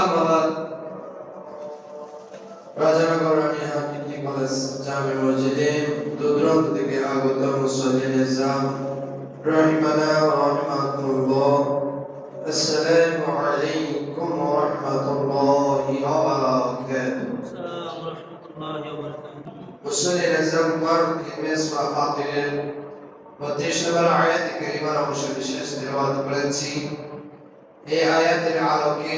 আলমাদার Rajanagar আমিহা college জামে মসজিদে দূরদূরান্ত থেকে আগত মুসল্লিন ইসলাম রহিমানা রহিমাতুল্লাহ আসসালামু আলাইকুম ওয়া রাহমাতুল্লাহি ওয়া বারাকাতুহু আসসালামু রাহমাতুল্লাহি ওয়া বারাকাতুহু মুসল্লিন ইসলাম মার খেমেস ওয়া ফাতিলের 32 নম্বর আয়াত কারীমার অংশ বিশেষ এই আয়াতের আলোকে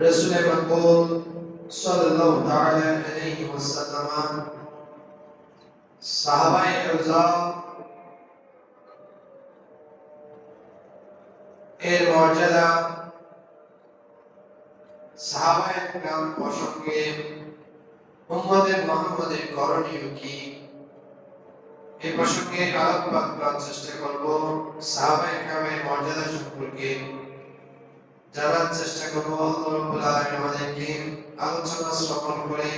رسول مقبول صلى الله تعالى عليه وسلم সাহাবাই আজম এর মর্যাদা সাহাবাই কাম প্রসঙ্গে উম্মদের মোহাম্মদের করণীয় কি এ প্রসঙ্গে আলোকপাত করার চেষ্টা করব সাহাবাই কামের মর্যাদা সম্পর্কে জানার চেষ্টা করব আমাদেরকে আলোচনা শ্রবণ করে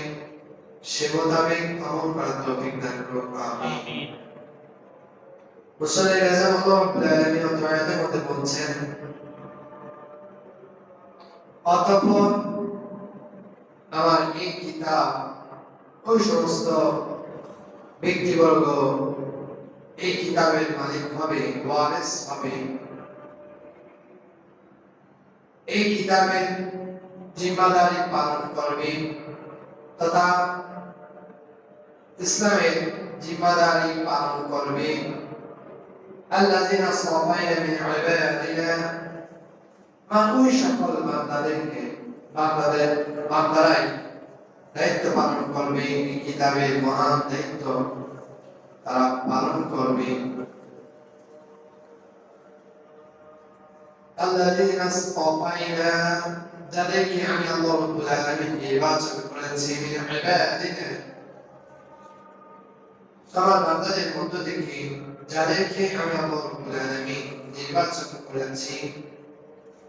সে মোতাবেক আমল করার তৌফিক দান করুন আমিন। মুসলিম রাহিমাহুল্লাহ রাব্বুল আলামিন অধ্যায়ের মধ্যে বলছেন অতঃপর আমার এই কিতাব ওই সমস্ত ব্যক্তিবর্গ এই কিতাবের মালিক হবে ওয়ারেস হবে। এই কিতাবের জিম্মাদারি পালন করবে তথা ইসলামের জিম্মাদারি পালন করবে। মিন মানুষ সকল বান্দাদেরকে, বান্দাদের, বান্দারাই দায়িত্ব পালন করবে। এই কিতাবের মহান দায়িত্ব তারা পালন করবে। আল্লাযীনা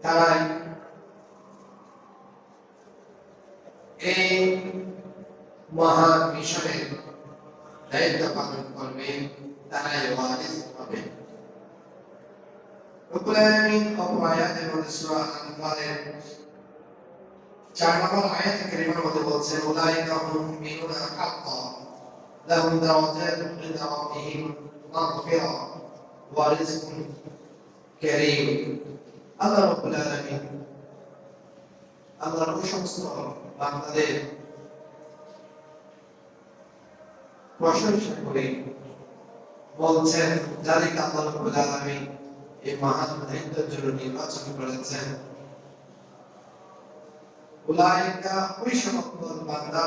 তারাই এই মহান মিশনের দায়িত্ব পালন করবে তারাই ওয়ারিস হবে। রব্বুল আলামিন আয়াতের মধ্যে সূরা আনফালের চার নম্বর আয়াত কারিমার মধ্যে বলছেন উলাইকা হুম মিনুনা হাক্কা লাহুম দারাজাতুন ইনদা মাগফিরা ওয়া রিজকুন কারীম আল্লাহ রাব্বুল আলামিন আল্লাহর সমস্ত বান্দাদের প্রশংসা করে বলছেন যাদেরকে আল্লাহ রাব্বুল আলামিন এই মহান দায়িত্বের জন্য নির্বাচন করেছেন উলাইকা ওই সমস্ত বান্দারা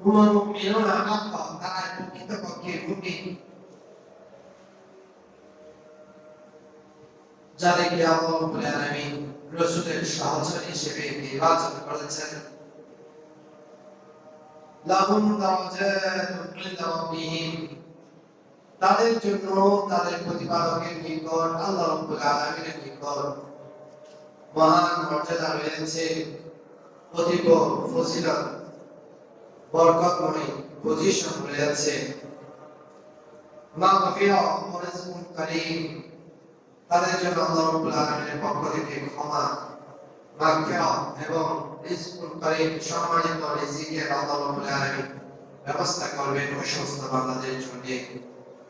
হুমুল মুমিনুনা হাক্কা তারা প্রকৃতপক্ষে মুমিন যাদেরকে আল্লাহ রাব্বুল আলামিন রাসূলের সহচর হিসেবে নির্বাচন করেছেন, লাহুম দারাজাতুন ইনদা রাব্বিহিম। তাদের জন্য তাদের প্রতিপালকের নিকট, আল্লাহ রাব্বুল আলামিনের নিকট মহান মর্যাদা রয়েছে। অতীব ফজিলত, বরকতময় পজিশন রয়েছে। মাগফিরা ওয়া রিজকুন কারীম, তাদের জন্য আল্লাহ রাব্বুল আলামিনের পক্ষ থেকে ক্ষমা মাগফিরা এবং রিজকুন কারীম সম্মানিত রিজিকের আল্লাহ রাব্বুল আলামিন ব্যবস্থা করবেন ওই সমস্ত বান্দাদের জন্য।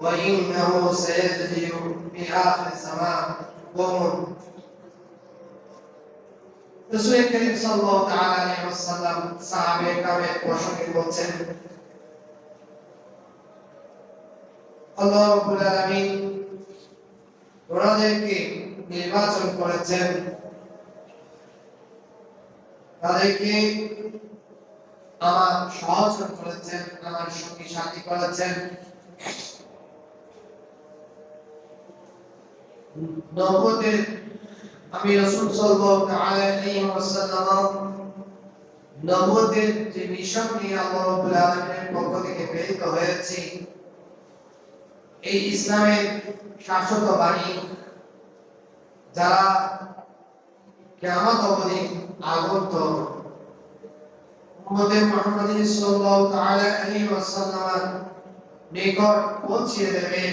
وإنه سيجزي في آخر الزمان قوم রসুল করিম সাল্লাল্লাহু তাআলা আলাইহি ওয়াসাল্লাম সাহাবে কামে প্রসঙ্গে বলছেন আল্লাহ রাব্বুল আলামিন ওনাদেরকে নির্বাচন করেছেন তাদেরকে আমার সহজ করেছেন আমার সঙ্গী সাথী করেছেন নবতের আমি রসুল সাল্লাল্লাহু আলাইহি যে মিশন নিয়ে আল্লাহ রাব্বুল আলামিনের পক্ষ থেকে প্রেরিত এই ইসলামের বাণী যারা কিয়ামত অবধি আগত, উম্মতে সাল্লাল্লাহু আলাইহি নিকট পৌঁছিয়ে দেবে।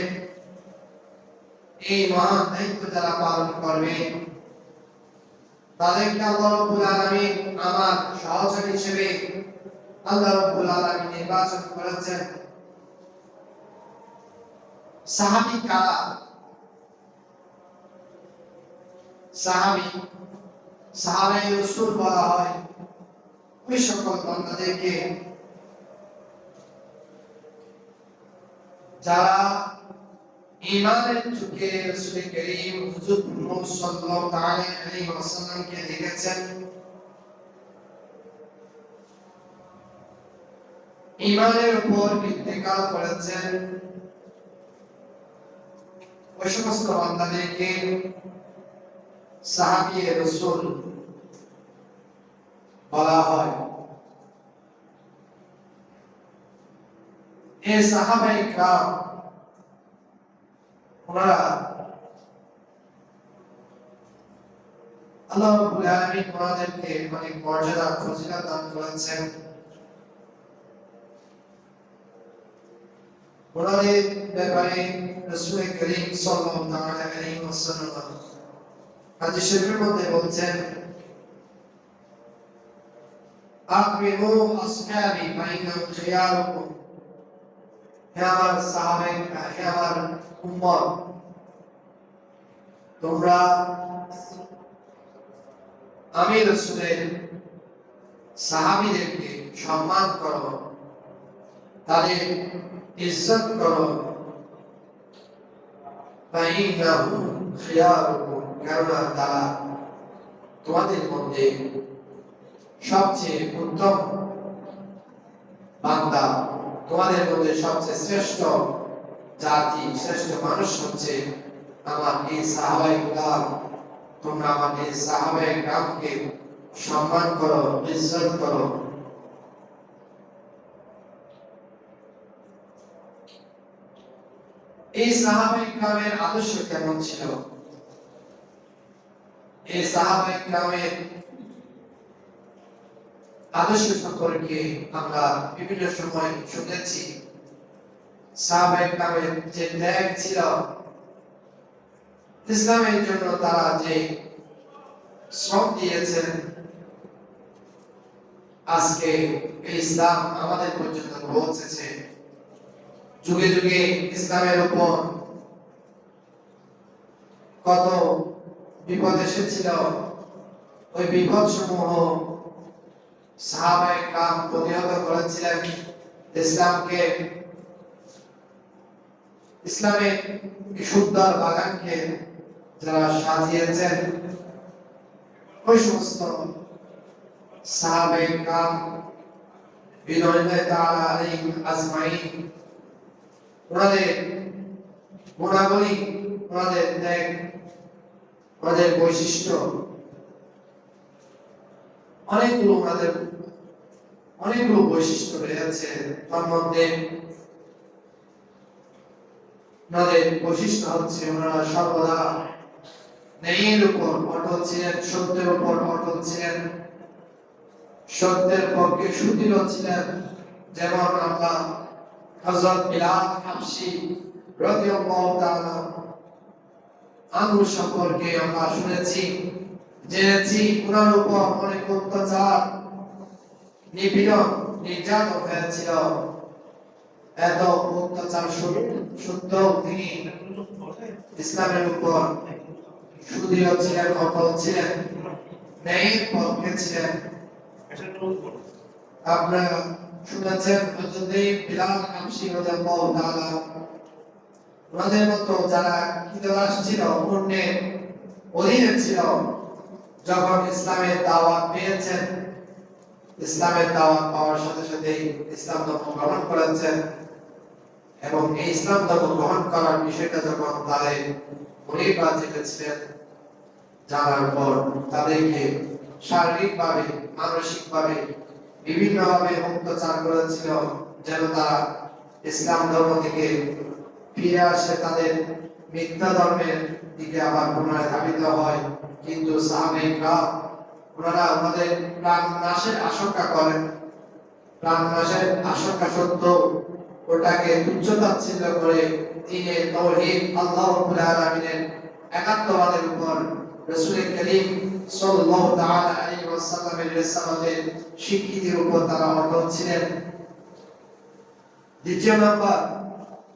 এই মহান দায়িত্ব যারা পালন করবে, তাদেরকে আল্লাহ রাব্বুল আলামিন আমার সহযোগী হিসেবে আল্লাহ রাব্বুল আলামিন নির্বাচন করেছেন। সাহাবী কারা? সাহাবী সাহাবায়ে রাসূল বলা হয় ওই সকল বান্দাদেরকে, যারা ইমানের যুগে রাসূল করিম হুজুর মুহাম্মদ সাল্লাল্লাহু তাআলা আলাইহি ওয়াসাল্লামকে দেখেছেন ইমানের উপর ইত্তেকাল করেছেন ওই সমস্ত বান্দাদেরকে সাহাবিয়ে রাসূল বলা হয় এই সাহাবায়ে کرام ওনারা আল্লাহ রাব্বুল আলামিন ওনাদেরকে অনেক মর্যাদা ফজিলত দান করেছেন। ওনাদের ব্যাপারে রাসূল করিম সাল্লাল্লাহু আলাইহি ওয়াসাল্লাম হাদিস শরীফের মধ্যে বলছেন আকরিমু আসহাবি ফাইন্নাহুম খিয়ারুকুম। হে আমার সাহাবে উম্মত। তোমরা আমি রসুলের সাহাবিদেরকে সম্মান করো, তাদের ইজ্জত করো। কেননা তারা তোমাদের মধ্যে সবচেয়ে উত্তম বান্দা। তোমাদের মধ্যে সবচেয়ে শ্রেষ্ঠ জাতি, শ্রেষ্ঠ মানুষ হচ্ছে আমার এই সাহাবাই গ্রাম তোমরা আমার এই সাহাবাই গ্রামকে সম্মান করো, ইজ্জত করো। এই সাহাবাই গ্রামের আদর্শ কেমন ছিল? এই সাহাবাই গ্রামের আদর্শ সম্পর্কে আমরা বিভিন্ন সময় শুনেছি। যে ছিল, ইসলামের জন্য তারা যে শ্রম দিয়েছেন, আজকে ইসলাম আমাদের পর্যন্ত পৌঁছেছে। যুগে যুগে ইসলামের উপর কত বিপদ এসেছিল, ওই বিপদ সমূহ সাহাবায়ে প্রতিহত করেছিলেন ইসলামকে। সুন্দর বাগানকে যারা সাজিয়েছেন, ওই সমস্ত সাহাবায়ে আলাইহিম আজমাইন, ওনাদের গুণাবলী, ওনাদের ত্যাগ, ওনাদের বৈশিষ্ট্য অনেকগুলো ওনাদের অনেকগুলো বৈশিষ্ট্য রয়েছে তার মধ্যে। বৈশিষ্ট্য হচ্ছে ওনারা সর্বদা ন্যায়ের উপর অটল ছিলেন, সত্যের উপর অটল ছিলেন, সত্যের পক্ষে সুদৃঢ় ছিলেন। যেমন আমরা হযরত বিলাল সম্পর্কে আমরা শুনেছি। জেনেছি ওনার উপর অনেক অত্যাচার নিপীড়ন নির্যাতন হয়েছিল এত অত্যাচার সত্ত্বেও তিনি ইসলামের উপর সুদৃঢ় ছিলেন অটল ছিলেন ন্যায়ের পক্ষে ছিলেন। শুনেছেন বিলাল তাআলা ওনাদের মতো যারা কৃতদাস ছিল অন্যের অধীনে ছিল যখন ইসলামের দাওয়াত পেয়েছেন, ইসলামের দাওয়াত পাওয়ার সাথে সাথে ইসলাম ধর্ম গ্রহণ করেছেন এবং এই ইসলাম ধর্ম গ্রহণ করার বিষয়টা যখন তাদের গরিবরা জেনেছিলেন, জানার পর তাদেরকে শারীরিকভাবে, মানসিকভাবে বিভিন্নভাবে অত্যাচার করেছিল যেন তারা ইসলাম ধর্ম থেকে ফিরে আসে, তাদের মিথ্যা ধর্মের দিকে আবার পুনরায় ধাবিত হয়। কিন্তু সাহাবাহিকরা ওনারা ওনাদের প্রাণ নাশের আশঙ্কা করেন। প্রাণ নাশের আশঙ্কা সত্ত্বেও ওটাকে তুচ্ছতাচ্ছিল্য করে দিনে তৌহিদ আল্লাহ রাব্বুল আলামিনের একাত্মবাদের উপর রাসূল করিম সাল্লাল্লাহু তাআলা আলাইহি ওয়াসাল্লামের রিসালাতের স্বীকৃতির উপর তারা অটল ছিলেন। দ্বিতীয় নাম্বার,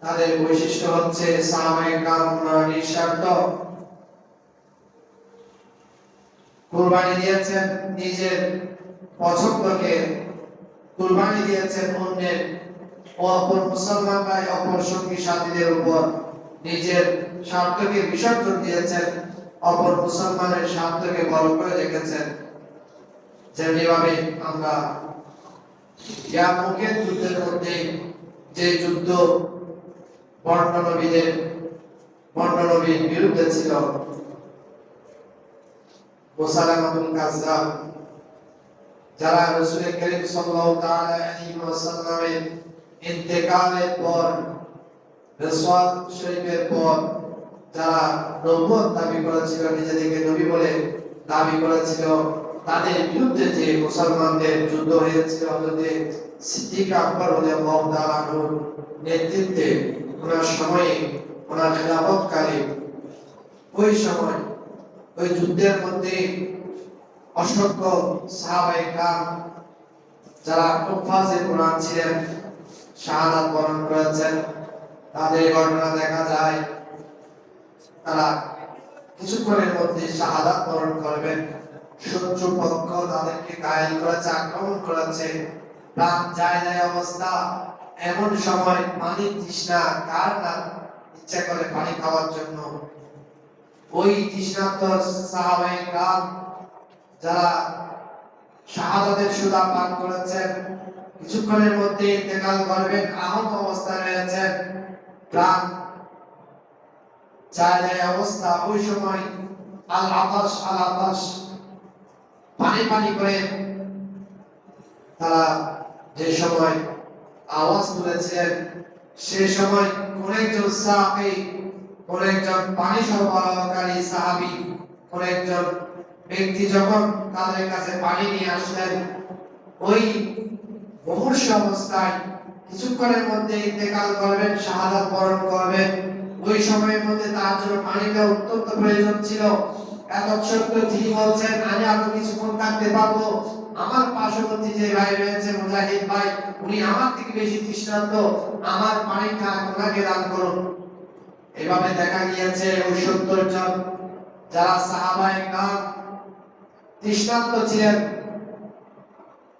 তাদের বৈশিষ্ট্য হচ্ছে সাহাবায়ে কারাম নিঃস্বার্থ কুরবানি দিয়েছেন নিজের পছন্দকে। কুরবানি দিয়েছেন অন্যের অপর মুসলমান ভাই অপর সঙ্গী সাথীদের উপর। নিজের স্বার্থকে বিসর্জন দিয়েছেন, অপর মুসলমানের স্বার্থকে বড় করে রেখেছেন। যেভাবে আমরা ইয়ামুকের যুদ্ধের মধ্যে যে যুদ্ধ বর্ণনবীদের বর্ণনবীর বিরুদ্ধে ছিল যারা ইন্তেকালের পর শরীফের পর যারা নবুয়ত দাবি করেছিল, নিজেদেরকে নবী বলে দাবি করেছিল, তাদের বিরুদ্ধে যে মুসলমানদের যুদ্ধ হয়েছিল সিদ্দিক আকবর নেতৃত্বে ওনার সময়ে, ওনার খেলাফতকালে ওই সময় ওই যুদ্ধের মধ্যে অসংখ্য সাহাবায়ে কাম যারা হুফাজে কোরআন ছিলেন, শাহাদাত বরণ করেছেন, তাদের ঘটনা দেখা যায়। তারা কিছুক্ষণের মধ্যে শাহাদাত বরণ করবেন। শত্রু পক্ষ তাদেরকে ঘায়েল করেছে, আক্রমণ করেছে। প্রাণ যায় যায় অবস্থা। এমন সময় পানি তৃষ্ণা কার না ইচ্ছা করে পানি খাওয়ার জন্য ওই তৃষ্ণার্ত সাহাবায়ে কাম যারা শাহাদাতের সুদা পান করেছেন, কিছুক্ষণের মধ্যে ইন্তেকাল করবেন, আহত অবস্থায় রয়েছেন। প্রাণ যায় যায় অবস্থা ওই সময় আল আতাস আল আতাস পানি পানি করে তারা যে সময় আওয়াজ তুলেছিলেন, সে সময় কোন একজন সাহাবী কোন একজন পানি সরবরাহকারী কোন একজন ব্যক্তি যখন তাদের কাছে পানি নিয়ে আসলেন, ওই অবস্থায় কিছুক্ষণের মধ্যে ইন্তেকাল করবেন, শাহাদাত বরণ করবেন। ওই সময়ের মধ্যে তার জন্য পানিটা অত্যন্ত প্রয়োজন ছিল। এত সত্ত্বেও তিনি বলছেন, আমি আরও কিছুক্ষণ থাকতে পারব। আমার পার্শ্ববর্তী যে ভাই রয়েছে, মুজাহিদ ভাই, উনি আমার থেকে বেশি তৃষ্ণার্ত আমার পানি খান ওনাকে দান করুন। এভাবে দেখা গিয়েছে ওই সত্তর জন যারা সাহাবায়ে কাম তৃষ্ণার্ত ছিলেন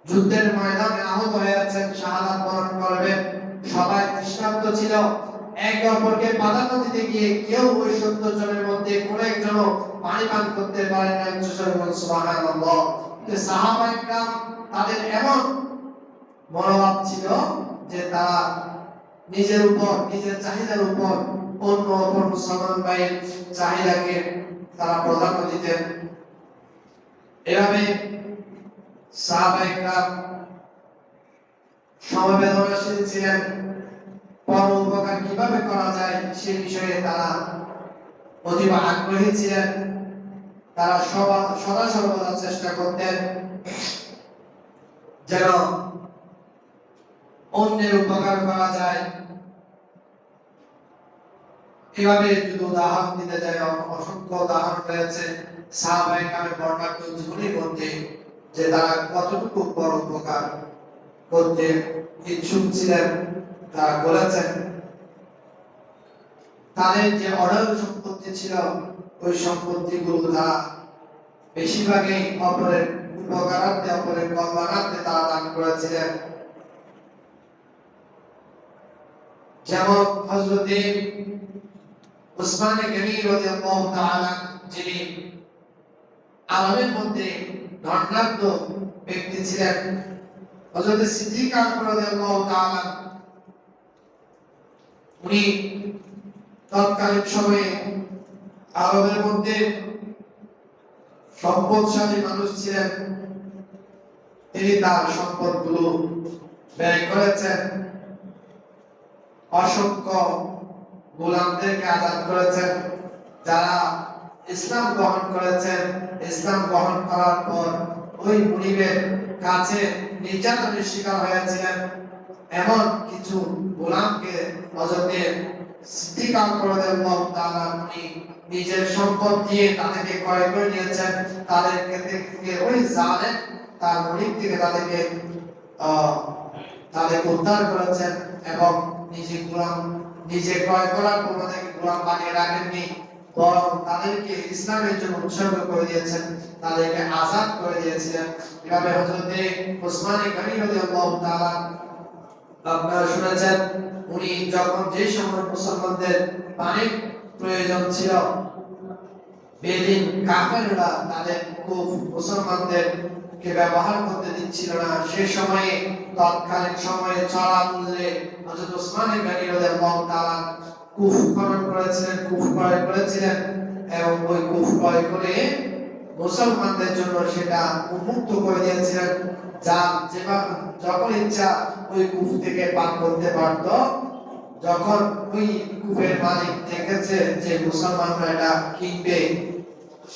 যুদ্ধের ময়দানে আহত হয়েছেন শাহাদাত বরণ করবেন সবাই তৃষ্ণার্ত ছিল একে অপরকে প্রাধান্য দিতে গিয়ে কেউ ওই সত্তর জনের মধ্যে কোন একজনও পানি পান করতে পারেন না সুবহানাল্লাহ কিন্তু সাহাবায়ে کرام তাদের এমন মনোভাব ছিল যে তারা নিজের উপর নিজের চাহিদার উপর অন্য অপর মুসলমান ভাইয়ের চাহিদাকে তারা প্রাধান্য দিতেন। এভাবে সাহাবাহিকরা সমবেদনাশীল ছিলেন। পর উপকার কীভাবে করা যায় সে বিষয়ে তারা অতীব আগ্রহী ছিলেন। তারা সদা সর্বদা চেষ্টা করতেন যেন অন্যের উপকার করা যায়। এভাবে যদি উদাহরণ দিতে যায় অসংখ্য উদাহরণ রয়েছে। সাহাবায়ে কামে বর্ণাঢ্য জীবনের মধ্যে যে তারা কতটুকু বড় উপকার করতে ইচ্ছুক ছিলেন, তারা বলেছেন, তাদের যে অঢল সম্পত্তি ছিল, ওই সম্পত্তিগুলো তারা বেশিরভাগই অপরের উপকারার্থে, অপরের কল্যাণার্থে তারা দান করেছিলেন। যেমন হযরতে উসমান গনি রাদিয়াল্লাহু তাআলা যিনি আরবের মধ্যে ধনাঢ্য ব্যক্তি ছিলেন, হযরত সিদ্দিক আকবর রাদিয়াল্লাহু তাআলা, উনি তৎকালীন সময়ে আরবের মধ্যে সম্পদশালী মানুষ ছিলেন। তিনি তার সম্পদগুলো ব্যয় করেছেন। অসংখ্য গোলামদেরকে আজাদ করেছেন যারা ইসলাম গ্রহণ করেছেন ইসলাম গ্রহণ করার পর ওই মুনিবের কাছে নির্যাতনের শিকার হয়েছিলেন। এমন কিছু গোলামকে তাআলা উনি নিজের সম্পদ দিয়ে তাদেরকে ক্রয় করে নিয়েছেন। তাদেরকে থেকে ওই তার থেকে তাদেরকে আহ, তাদেরকে উদ্ধার করেছেন এবং নিজে গোলাম নিজে ক্রয় করার পর তাদেরকে গোলাম বানিয়ে রাখেননি, বরং তাদেরকে ইসলামের জন্য উৎসর্গ করে দিয়েছেন, তাদেরকে আজাদ করে দিয়েছিলেন। এভাবে হযরতে ওসমান গনি রাদিয়াল্লাহু তাআলা আপনারা শুনেছেন, উনি যখন যে সময় মুসলমানদের পানির প্রয়োজন ছিল, বেদিন কাফেররা তাদের খুব মুসলমানদের কে ব্যবহার করতে দিচ্ছিল না। সে সময়ে, তৎকালীন সময়ে চড়া মূল্যে হযরত ওসমান গনি রাদিয়াল্লাহু তাআলা কুফ খনন করেছিলেন, কুফ ক্রয় করেছিলেন এবং ওই কুফ ক্রয় করে মুসলমানদের জন্য সেটা উন্মুক্ত করে দিয়েছিলেন। যা যেভাবে যখন ইচ্ছা ওই কূপ থেকে পান করতে পারত। যখন ওই কূপের মালিক দেখেছে যে মুসলমানরা এটা কিনবে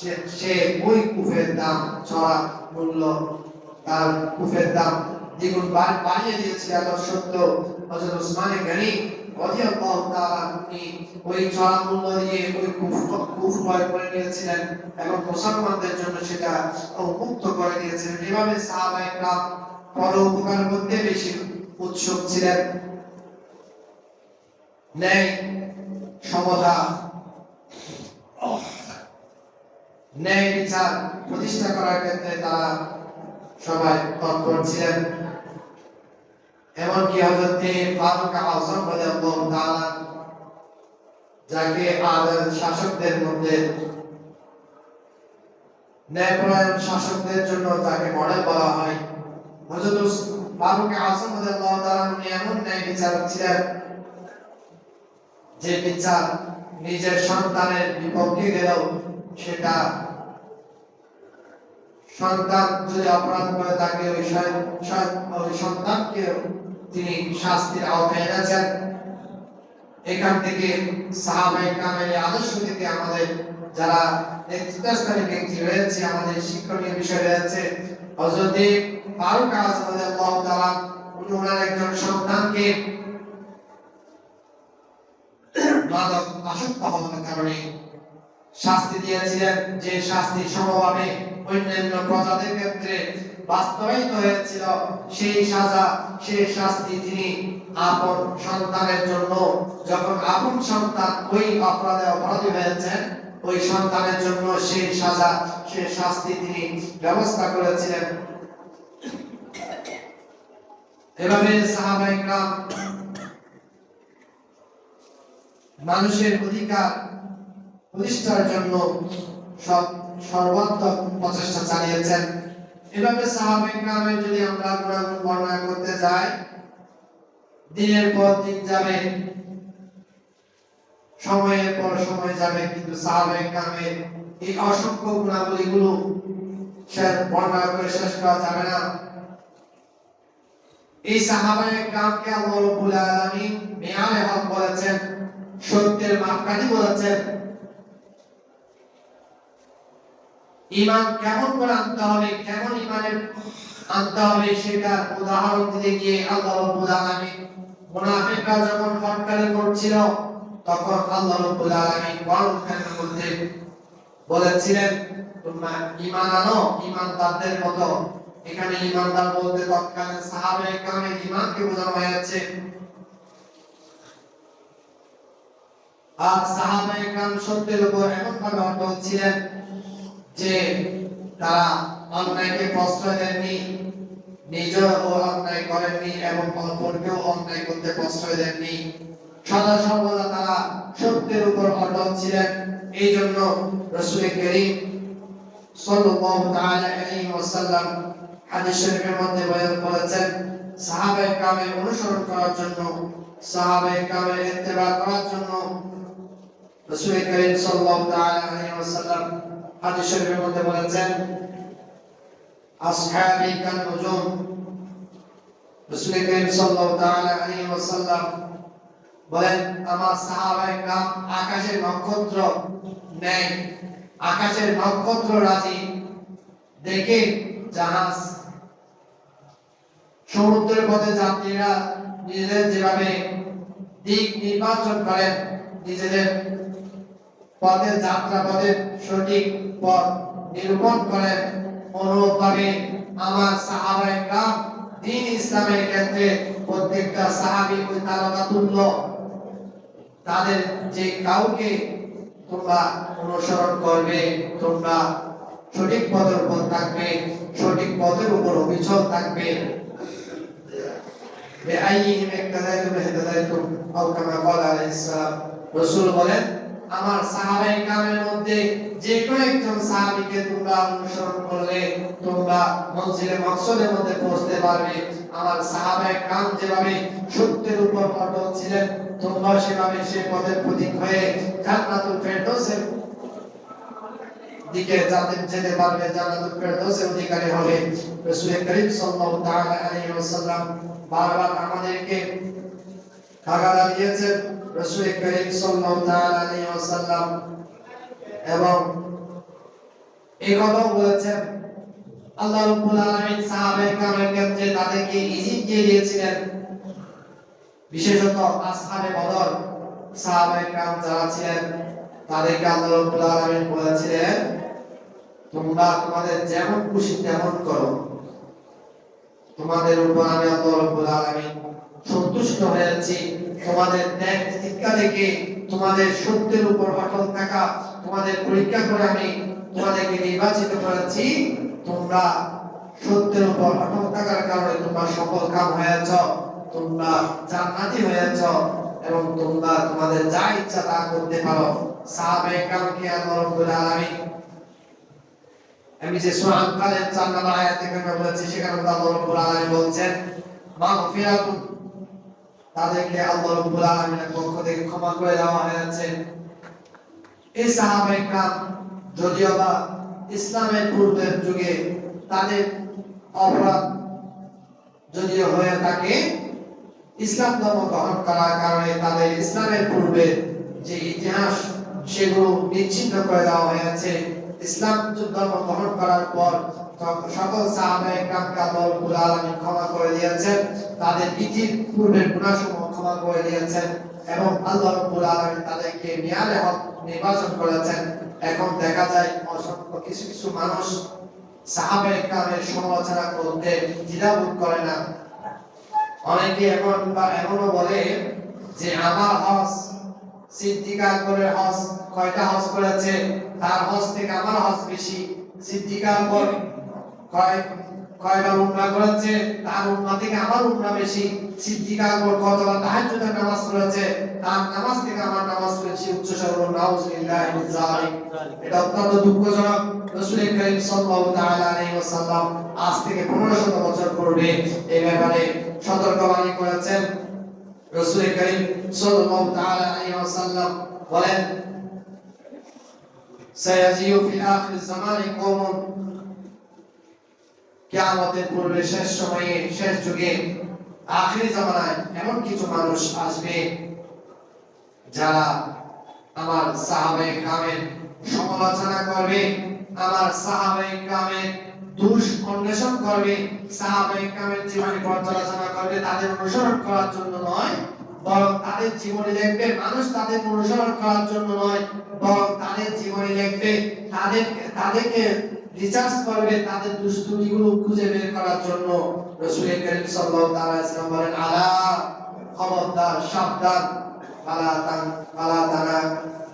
সে সে ওই কূপের দাম চড়া মূল্য তার কূপের দাম দ্বিগুণ বা- বাড়িয়ে দিয়েছে এত সত্য হযরত ওসমানে গনি রাদিয়াল্লাহু তাআলা উনি ওই চড়া মূল্য দিয়ে ওই কূপ কূপ ক্রয় করে নিয়েছিলেন এবং মুসলমানদের জন্য সেটা উন্মুক্ত করে দিয়েছিলেন এভাবে সাহাবায়ে کرام পরোপকার করতে বেশি উৎসুক ছিলেন ন্যায় সমতা ন্যায় বিচার প্রতিষ্ঠা করার ক্ষেত্রে তারা সবাই তৎপর ছিলেন। এমনকি যাকে শাসকদের মধ্যে ন্যায়পরায়ণ শাসকদের জন্য তাকে মডেল বলা হয়, হযরত ফারুক উনি এমন ন্যায় বিচারক ছিলেন যে বিচার নিজের সন্তানের বিপক্ষে গেলেও সেটা সন্তান যদি অপরাধ করে, তাকে ওই সন্তানকে তিনি শাস্তির আওতায় এনেছেন। এখান থেকে সাহাবাই কামের আদর্শ থেকে আমাদের যারা নেতৃত্বস্থানী ব্যক্তি রয়েছে, আমাদের শিক্ষণীয় বিষয় রয়েছে। ফারুক ওনার একজন সন্তানকে মাদক আসক্ত হওয়ার কারণে শাস্তি দিয়েছিলেন, যে শাস্তি সমভাবে অন্যান্য প্রজাদের ক্ষেত্রে বাস্তবায়িত হয়েছিল, সেই সাজা সেই শাস্তি তিনি আপন সন্তানের জন্য যখন আপন সন্তান ওই অপরাধে অপরাধী হয়েছেন, ওই সন্তানের জন্য সেই সাজা সেই শাস্তি তিনি ব্যবস্থা করেছিলেন। এভাবে সাহাবাহিকরাম মানুষের অধিকার প্রতিষ্ঠার জন্য সব সর্বাত্মক প্রচেষ্টা চালিয়েছেন। এভাবে সাহাবায়ে গ্রামে যদি আমরা গুণাগুণ বর্ণনা করতে যাই, দিনের পর দিন যাবে, সময়ের পর সময় যাবে, কিন্তু সাহাবায়ে গ্রামে এই অসংখ্য গুণাবলীগুলো শেষ বর্ণনা করে শেষ করা যাবে না। এই সাহাবায়ে গ্রামকে আল্লাহ রাব্বুল আলামিন মেয়ারে হক বলেছেন, সত্যের মাপকাঠি বলেছেন ইমান কেমন করে আনতে হবে, কেমন ইমানের আনতে হবে সেটার উদাহরণ দিতে গিয়ে আল্লাহ রাব্বুল আলামিন মুনাফিকরা যখন হটকারি করছিল তখন আল্লাহ রাব্বুল আলামিন কোরআনের মধ্যে বলেছিলেন, তোমরা ঈমান আনো, ঈমানদারদের মতো। এখানে ঈমানদার বলতে তৎকালীন সাহাবায়ে কেরামের ঈমানকে বোঝানো হয়েছে। আর সাহাবায়ে কেরাম সত্যের উপর এমন ভাবে অটল ছিলেন যে তারা অন্যায়কে প্রশ্রয় দেননি নিজেও অন্যায় করেননি এবং অপরকেও অন্যায় করতে প্রশ্রয় দেননি। সদা সর্বদা তারা সত্যের উপর অটল ছিলেন। এই জন্য রসুল করিম অনুসরণ করার জন্য করার জন্য মধ্যে বলেছেন, আসহাবি কান নুজুম রাসূল করিম সাল্লাল্লাহু আলাইহি ওয়াসাল্লাম বলেন, আমার সাহাবায়ে কাম আকাশের নক্ষত্র নেই। আকাশের নক্ষত্র রাজি। দেখে জাহাজ, সমুদ্রের পথে যাত্রীরা নিজেদের যেভাবে দিক নির্বাচন করেন, নিজেদের পদে যাত্রা পদের সঠিক পথ নিরূপণ করেন। অনুরূপভাবে আমার সাহাবা একরাম দিন ইসলামের ক্ষেত্রে প্রত্যেকটা সাহাবি ওই তালাকাতুল্য। তাদের যে কাউকে তোমরা অনুসরণ করবে, তোমরা সঠিক পথের উপর থাকবে, সঠিক পথের উপর অবিচল থাকবে। বেআইহিম একটা দায়িত্ব মেহেদাদায়িত্ব আও কামা কল আলাইহিস সালাম। রাসূল বলেন আমার সাহাবায়ে কামের মধ্যে যে কোনো একজন সাহাবীকে তোমরা অনুসরণ করলে তোমরা মঞ্জিলে মকসদের মধ্যে পৌঁছতে পারবে। আমার সাহাবায়ে কাম যেভাবে সত্যের উপর অটল ছিলেন তোমরা সেভাবে সে পথের প্রতীক হয়ে জান্নাতুল ফেরদৌসের দিকে যাতে যেতে পারবে, জান্নাতুল ফেরদৌসের অধিকারী হবে। রাসূল করিম সাল্লাল্লাহু তাআলা আলাইহি ওয়াসাল্লাম বারবার আমাদেরকে তাগাদা দিয়েছেন। রাসূল করিম ওয়াসাল্লাম এবং এই কথাও বলেছেন, আল্লাহ রাব্বুল আলামিন সাহাবায়ে কেরামের ক্ষেত্রে তাদেরকে ইজিত দিয়ে দিয়েছিলেন। বিশেষত আসহাবে বদর সাহাবায়ে কেরাম যারা ছিলেন, তাদেরকে আল্লাহ রাব্বুল আলামিন বলেছিলেন, তোমরা তোমাদের যেমন খুশি তেমন করো। তোমাদের উপর আমি আল্লাহ রাব্বুল আলামিন সন্তুষ্ট হয়েছি। তোমাদের ত্যাগ তিতিক্ষা দেখে তোমাদের সত্যের উপর অটল থাকা, তোমাদের পরীক্ষা করে আমি তোমাদেরকে নির্বাচিত করেছি। তোমরা সত্যের উপর অটল থাকার কারণে তোমরা সফল কাম হয়েছ, তোমরা জান্নাতি হয়েছ এবং তোমরা তোমাদের যা ইচ্ছা তা করতে পারো। সাহাবায়ে কামকে আল্লাহ রাব্বুল আলামিন। আমি যে সূরা আনফালের 4 নম্বর আয়াতে কথা বলেছি, সেখানে আল্লাহ রাব্বুল আলামিন বলছেন, মাগফিরাতুন তাদেরকে আল্লাহ রাব্বুল আলামিনের পক্ষ থেকে ক্ষমা করে দেওয়া হয়েছে এই সাহাবায়ে কাম যদিও বা ইসলামের পূর্বের যুগে তাদের অপরাধ যদিও হয়ে থাকে, ইসলাম ধর্ম গ্রহণ করার কারণে তাদের ইসলামের পূর্বে যে ইতিহাস, সেগুলো বিচ্ছিন্ন করে দেওয়া হয়েছে ইসলাম ধর্ম গ্রহণ করার পর সকল ক্ষমা করে দিয়েছেন, তাদের পূর্বের ক্ষমা করে দিয়েছেন এবং আল্লাহ তাদেরকে হক নির্বাচন করেছেন। এখন দেখা যায় অসংখ্য কিছু কিছু মানুষ সমালোচনা করতে দ্বিধাবোধ করে না। অনেকে এখন বা এখনও বলে যে, আমার হস সিদ্দিক করে হস কয়টা হস করেছে? তার হজ থেকে আমার হজ বেশি। সিদ্দিকা আকবর কয় কয়বার উমরা করেছে, তার উমরা থেকে আমার উমরা বেশি। সিদ্দিকা কতবার নামাজ তার নামাজ থেকে আমার নামাজ উচ্চ এটা অত্যন্ত দুঃখজনক। রাসূল করিম আজ থেকে 1500 বছর পূর্বে এই ব্যাপারে সতর্কবাণী করেছেন। রাসূল করিম বলেন সায়াজিউ ফি আখির জামানি কওমুন কিয়ামতের পূর্বে শেষ সময়ে, শেষ যুগে, আখিরি জামানায় এমন কিছু মানুষ আসবে যারা আমার সাহাবায়ে কামের সমালোচনা করবে, আমার সাহাবায়ে কামের দুষ অন্বেষণ করবে, সাহাবায়ে কামের জীবনে পর্যালোচনা করবে, তাদের অনুসরণ করার জন্য নয়। বরং তাদের জীবনে লিখবে মানুষ তাদের অনুসরণ করার জন্য নয়, বরং তাদের জীবনে লিখবে তাদের তাদেরকে রিসার্চ করবে তাদের দুষ্টুমিগুলো খুঁজে বের করার জন্য। রাসূল করিম সাল্লাল্লাহু তাআলা ইসলাম বলেন, আলা খবরদার, সাবধান, ফালা তান ফালা তানা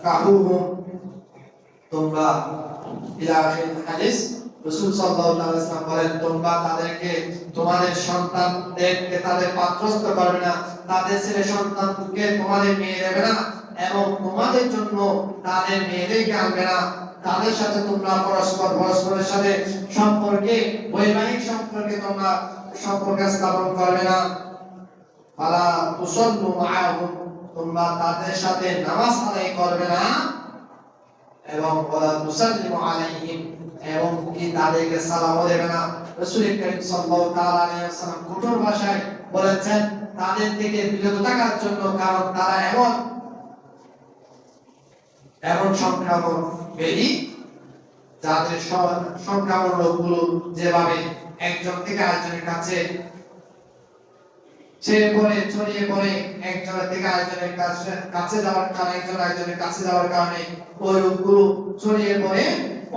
কাহুহুম তোমরা ইলা হাদিস রাসূল সাল্লাল্লাহু আলাইহি তোমরা তাদেরকে, তোমাদের তাদের পাত্রস্থ করবে না। তাদের ছেলে তোমাদের মেয়ে না এবং তোমাদের জন্য তাদের মেয়েদেরকে আনবে না। তাদের সাথে তোমরা পরস্পর, পরস্পরের সাথে সম্পর্কে, বৈবাহিক সম্পর্কে তোমরা সম্পর্ক স্থাপন করবে না। ফালা তুসাল্লু মাআহুম, তোমরা তাদের সাথে নামাজ আদায় করবে না এবং ওয়ালা তুসাল্লিমু আলাইহিম এবং কি তাদেরকে সালামও দেবে না? রাসূল করিম সাল্লাল্লাহু তাআলা আলাইহি ওয়াসাল্লাম কঠোর ভাষায় বলেছেন, তাদের থেকে বিরত থাকার জন্য কারণ তারা এমন এমন সংক্রামক ব্যাধি যাদের সংক্রামক রোগগুলো যেভাবে একজন থেকে আরেকজনের কাছে সে পড়ে, ছড়িয়ে পড়ে, একজনের থেকে আরেকজনের কাছে কাছে যাওয়ার কারণে, একজন আরেকজনের কাছে যাওয়ার কারণে ওই রোগগুলো ছড়িয়ে পড়ে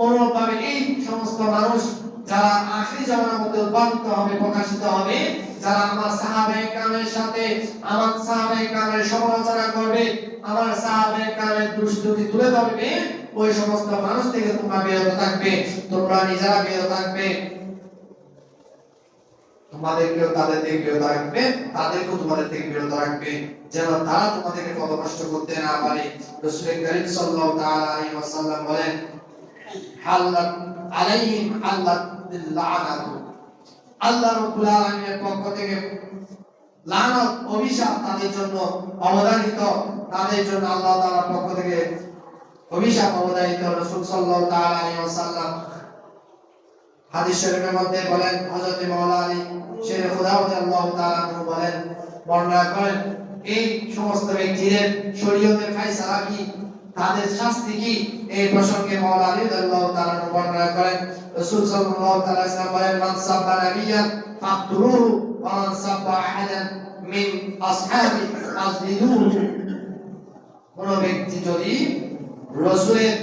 অনুরূপভাবে এই সমস্ত মানুষ যারা আখেরি জামানার মধ্যে উৎপাদিত হবে, প্রকাশিত হবে, যারা আমার সাহাবায়ে কামের সাথে আমার সাহাবায়ে কামের সমালোচনা করবে, আমার সাহাবায়ে কামের দুষ্টুমি তুলে ধরবে, ওই সমস্ত মানুষ থেকে তোমরা বিরত থাকবে, তোমরা নিজেরা বিরত থাকবে। তোমাদেরকেও তাদের থেকে বিরত রাখবে, তাদেরকেও তোমাদের থেকে বিরত রাখবে, যেন তারা তোমাদেরকে পদভ্রষ্ট করতে না পারে। রাসূল করিম সাল্লাল্লাহু তাআলা আলাইহি ওয়াসাল্লাম বলেন হাল্লাত আলাইহিম হাল্লাত লানাতু আল্লাহ রাব্বুল আলামিনের পক্ষ থেকে লানত, অভিশাপ তাদের জন্য অবদানিত তাদের জন্য আল্লাহ তাআলার পক্ষ থেকে অভিশাপ অবদানিত রাসূল সাল্লাল্লাহু তাআলা আলাইহি ওয়াসাল্লাম। হাদিস শরীফের মধ্যে বলেন, হযরত মাওলানা আলী শেরে খুদা রাদিয়াল্লাহু তাআলা বলেন, বর্ণনা করেন, এই সমস্ত ব্যক্তিদের শরীয়তের ফয়সালা কি? তাদের শাস্তি কি? এই প্রসঙ্গে মাওলানা আলী রাদিয়াল্লাহু তাআলা বর্ণনা করেন, রাসূল সাল্লাল্লাহু আলাইহি ওয়াসাল্লাম বলেন, মান সাব্বা ফাকতুরুহু ওয়া মান সাব্বা আহাদান মিন আসহাবি কোন ব্যক্তি যদি রাসূলের,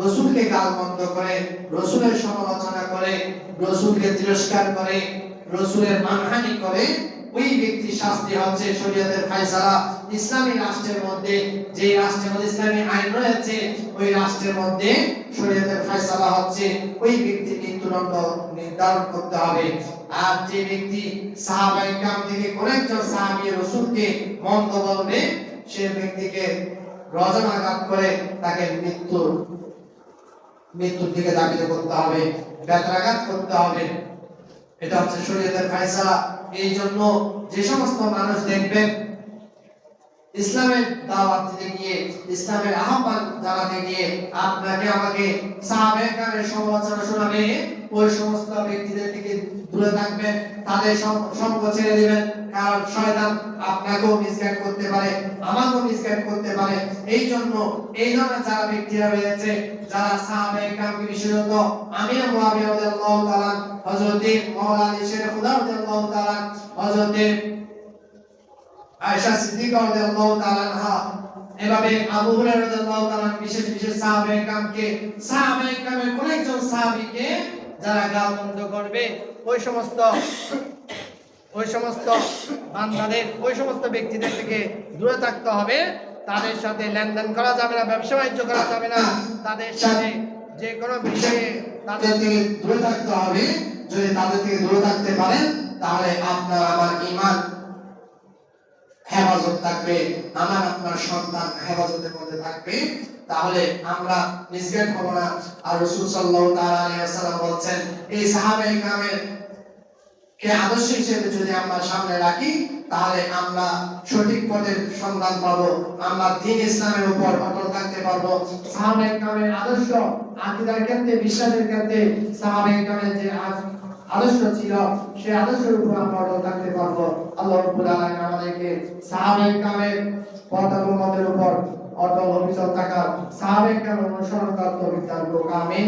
রসুলকে গালমন্দ করে, রসুলের সমালোচনা করে, রসুলকে তিরস্কার করে, রসুলের মানহানি করে ওই ব্যক্তির শাস্তি হচ্ছে শরীয়তের ফয়সালা। ইসলামী রাষ্ট্রের মধ্যে যে রাষ্ট্রের মধ্যে ইসলামী আইন রয়েছে, ওই রাষ্ট্রের মধ্যে শরীয়তের ফয়সালা হচ্ছে। ওই ব্যক্তির মৃত্যুদণ্ড নির্ধারণ করতে হবে। আর যে ব্যক্তি সাহাবায়ে কাম থেকে কোন একজন সাহাবী রসুলকে মন্দ বলবে সে ব্যক্তিকে রজনাঘাত করে তাকে মৃত্যু, মৃত্যুর দিকে ধাবিত করতে হবে ব্যত্রাঘাত করতে হবে। এটা হচ্ছে শরীয়তের ফয়সালা। এই জন্য যে সমস্ত মানুষ দেখবেন ইসলামের দাওয়াত দিতে গিয়ে, ইসলামের আহ্বান জানাতে গিয়ে আপনাকে আমাকে সাহাবায়ে কামের সমালোচনা শোনাবে, ওই সমস্ত ব্যক্তিদের থেকে দূরে থাকবেন, তাদের সঙ্গ ছেড়ে দিবেন, কারণ শয়তান আপনাকেও মিসগাইড করতে পারে, আমাকেও মিসগাইড করতে পারে। এই জন্য এই ধরনের যারা ব্যক্তিরা রয়েছে, যারা সাহাবায়ে কামকে বিশেষত আমির মুয়াবিয়া রাদিয়াল্লাহু তাআলা, হযরতে মাওলানা শেরে খুদা রাদিয়াল্লাহু তাআলা, হযরতে আয়েশা সিদ্দিকা রাদিয়াল্লাহু তাআলা আনহা এভাবে আবু হুরায়রা রাদিয়াল্লাহু তাআলা বিশেষ বিশেষ সাহাবায়ে কামকে সাহাবায়ে কামের কোন একজন সাহাবীকে যারা গালমন্দ করবে, ওই সমস্ত ওই সমস্ত বান্দাদের, ওই সমস্ত ব্যক্তিদের থেকে দূরে থাকতে হবে। তাদের সাথে লেনদেন করা যাবে না, ব্যবসা বাণিজ্য করা যাবে না। তাদের সাথে যে কোনো বিষয়ে তাদের থেকে দূরে থাকতে হবে। যদি তাদের থেকে দূরে থাকতে পারেন, তাহলে আপনার আমার ঈমান হেফাজত থাকবে, আমার আপনার সন্তান হেফাজতের মধ্যে থাকবে, তাহলে আমরা মিসগাইড হব না। আর রাসূল সাল্লাল্লাহু তাআলা বলছেন, এই সাহাবায়ে কামের কে আদর্শ হিসেবে যদি আমরা সামনে রাখি, তাহলে আমরা সঠিক পথের সন্ধান পাবো, আমরা দিন ইসলামের উপর অটল থাকতে পারব। সাহাবায়ে কামের আদর্শ, আকীদার ক্ষেত্রে, বিশ্বাসের ক্ষেত্রে, সাহাবায়ে কামের যে আদর্শ ছিল সেই আদর্শের উপর আমরা থাকতে পারব। আল্লাহ রব্বুল আলামিন আমাদেরকে সাহাবায়ে কামের পথ উপর অটল অবিচল থাকার সাহাবায়ে কামের অনুসরণ আমিন।